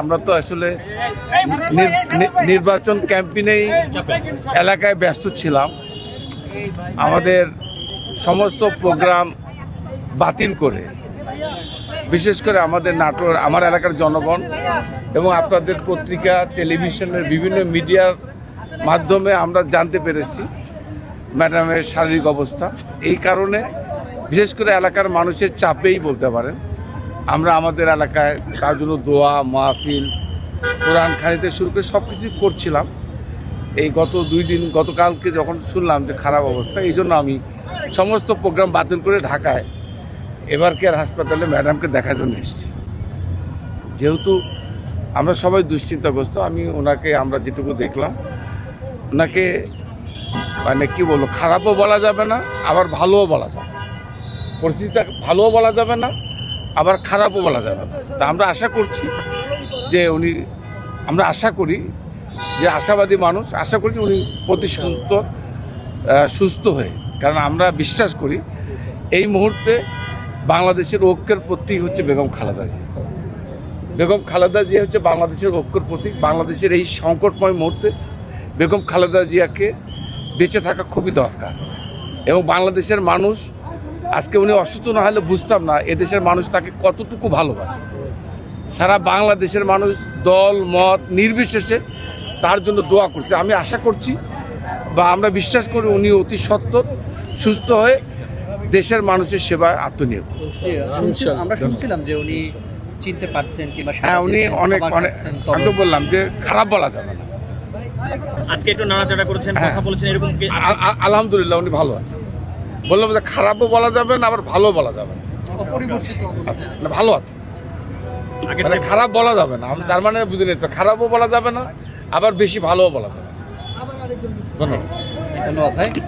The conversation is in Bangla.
আমরা তো আসলে নির্বাচন ক্যাম্পেইনেই এলাকায় ব্যস্ত ছিলাম। আমাদের সমস্ত প্রোগ্রাম বাতিল করে। বিশেষ করে আমাদের নাটোর, আমার এলাকার জনগণ এবং আপনাদের পত্রিকা, টেলিভিশনের বিভিন্ন মিডিয়ার মাধ্যমে আমরা জানতে পেরেছি ম্যাডামের শারীরিক অবস্থা। এই কারণে বিশেষ করে এলাকার মানুষের চাপেই বলতে পারেন। আমরা আমাদের এলাকায় তার জন্য দোয়া, মাহফিল, কোরআন খানিতে শুরু করে সব কিছু করছিলাম এই গত দুই দিন, গতকালকে যখন শুনলাম যে খারাপ অবস্থা, এই জন্য আমি সমস্ত প্রোগ্রাম বাতিল করে ঢাকায় এবার কেয়ার হাসপাতালে ম্যাডামকে দেখার জন্য এসেছি যেহেতু আমরা সবাই দুশ্চিন্তাগ্রস্ত, আমি ওনাকে, আমরা যেটুকু দেখলাম, ওনাকে মানে কি বলব, খারাপও বলা যাবে না, আবার ভালোও বলা যাবে। পরিস্থিতিটা ভালোও বলা যাবে না আবার খারাপও বলা যাবে না। তা আমরা আশা করছি যে উনি, আমরা আশা করি যে আশাবাদী মানুষ, আশা করি উনি প্রতি সুস্থ সুস্থ হয়ে, কারণ আমরা বিশ্বাস করি এই মুহূর্তে বাংলাদেশের ঐক্যের প্রতীক হচ্ছে বেগম খালেদা জিয়া। বেগম খালেদা জিয়া হচ্ছে বাংলাদেশের ঐক্যর প্রতীক। বাংলাদেশের এই সংকটময় মুহূর্তে বেগম খালেদা জিয়াকে বেঁচে থাকা খুবই দরকার। এবং বাংলাদেশের মানুষ আজকে উনি অসুস্থ না হলে বুঝতাম না এদেশের মানুষ তাকে কতটুকু ভালোবাসে। সারা বাংলাদেশের মানুষ দল মত নির্বিশেষে তার জন্য দোয়া করছে। আমি আশা করছি বা আমরা বিশ্বাস করি উনি অতি সত্বর সুস্থ হয়ে দেশের মানুষের সেবায় আত্মনিয়োগ। আমরা শুনছিলাম যে উনি চিনতে পারছেন কিংবা হ্যাঁ উনি অনেক অনেক খাচ্ছেন, আমি তো বললাম যে খারাপ বলা যাবে না। আজকে একটু নাড়াচাড়া করেছেন হ্যাঁ। কথা বলেছেন এরকম আলহামদুলিল্লাহ উনি ভালো আছে বললাম যে খারাপও বলা যাবে না আবার ভালো বলা যাবে না। আচ্ছা, না ভালো আছে। মানে খারাপ বলা যাবে না। আমি তার মানে বুঝে তো খারাপও বলা যাবে না আবার বেশি ভালোও বলা যাবে না। ধন্যবাদ। ধন্যবাদ ভাই।